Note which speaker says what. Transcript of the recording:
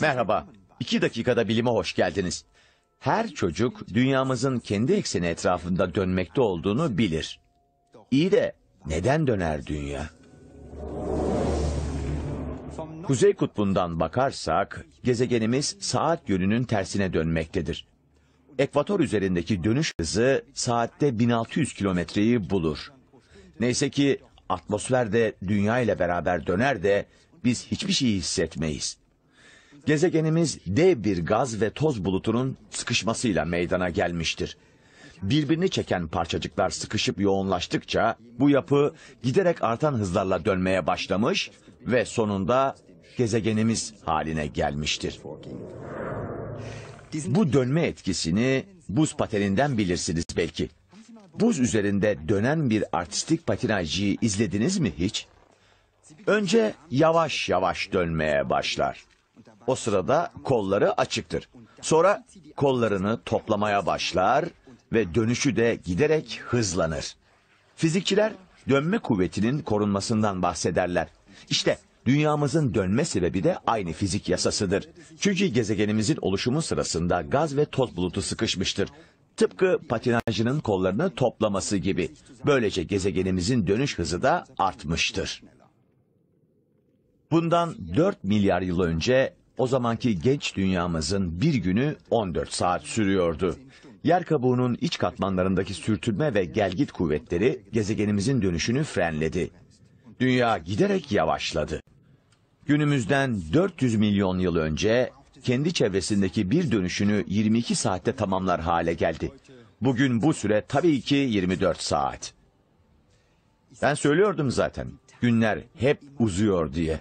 Speaker 1: Merhaba. İki dakikada bilime hoş geldiniz. Her çocuk dünyamızın kendi ekseni etrafında dönmekte olduğunu bilir. İyi de neden döner dünya? Kuzey kutbundan bakarsak gezegenimiz saat yönünün tersine dönmektedir. Ekvator üzerindeki dönüş hızı saatte 1600 kilometreyi bulur. Neyse ki atmosfer de dünya ile beraber döner de biz hiçbir şey hissetmeyiz. Gezegenimiz dev bir gaz ve toz bulutunun sıkışmasıyla meydana gelmiştir. Birbirini çeken parçacıklar sıkışıp yoğunlaştıkça bu yapı giderek artan hızlarla dönmeye başlamış ve sonunda gezegenimiz haline gelmiştir. Bu dönme etkisini buz pateninden bilirsiniz belki. Buz üzerinde dönen bir artistik patinajcıyı izlediniz mi hiç? Önce yavaş yavaş dönmeye başlar. O sırada kolları açıktır. Sonra kollarını toplamaya başlar ve dönüşü de giderek hızlanır. Fizikçiler dönme kuvvetinin korunmasından bahsederler. İşte dünyamızın dönme sebebi de aynı fizik yasasıdır. Çünkü gezegenimizin oluşumu sırasında gaz ve toz bulutu sıkışmıştır. Tıpkı patinajcının kollarını toplaması gibi. Böylece gezegenimizin dönüş hızı da artmıştır. Bundan 4 milyar yıl önce o zamanki genç dünyamızın bir günü 14 saat sürüyordu. Yer kabuğunun iç katmanlarındaki sürtünme ve gelgit kuvvetleri gezegenimizin dönüşünü frenledi. Dünya giderek yavaşladı. Günümüzden 400 milyon yıl önce kendi çevresindeki bir dönüşünü 22 saatte tamamlar hale geldi. Bugün bu süre tabii ki 24 saat. Ben söylüyordum zaten. Günler hep uzuyor diye.